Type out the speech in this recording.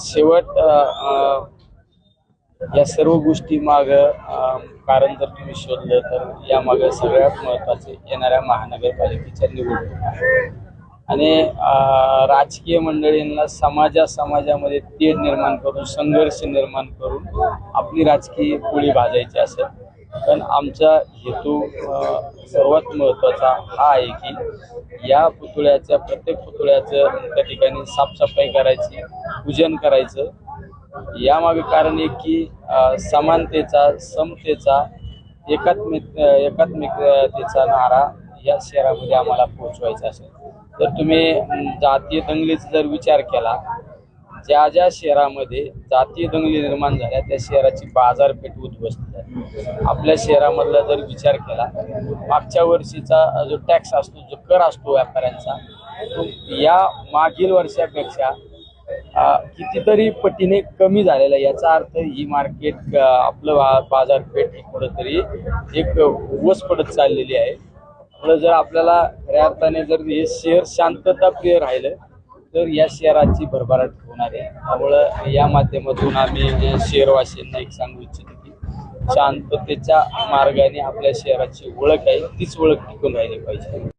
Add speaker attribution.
Speaker 1: शेवट अ, या सर्व गोष्टी माग कारण जर तुम्ही शोधलं तर या माग सगळ्यात महत्त्वाचे येणाऱ्या महानगरपालिकेच्या निवडणूक आणि अ, राजकीय मंडळींना समाजा समाजामध्ये तेढ निर्माण करून संघर्ष निर्माण करून आपली राजकीय पोळी भाजायची असेल पण आमचा हेतू सर्वात महत्त्वाचा हा आहे की या पुतळ्याच्या प्रत्येक पुतळ्याचं त्या ठिकाणी साफसफाई करायची पूजन करायचं. यामागे कारण एक की समानतेचा समतेचा एकात्मिक एकात्मिकतेचा नारा या शहरामध्ये आम्हाला पोहोचवायचा असेल. तर तुम्ही जातीय दंगलीचा जर विचार केला ज्या ज्या शहरामध्ये जातीय दंगली निर्माण झाल्या त्या शहराची बाजारपेठ उद्ध्वस्त झाली. आपल्या शहरामधला जर विचार केला मागच्या वर्षीचा जो टॅक्स असतो जो कर असतो व्यापाऱ्यांचा तो या मागील वर्षापेक्षा कितीतरी पटीने कमी झालेला याचा अर्थ ही मार्केट आपलं बा- बाजारपेठ ही कुठंतरी एक वस पडत चाललेली आहे. आपलं जर आपल्याला खऱ्या अर्थाने जर हे शहर शांतताप्रिय राहिलं तर या शहराची भरभराट होणार आहे. त्यामुळं या माध्यमातून आम्ही शहरवासियांना एक सांगू इच्छितो की शांततेच्या मार्गाने आपल्या शहराची ओळख आहे तीच ओळख टिकून राहिली पाहिजे.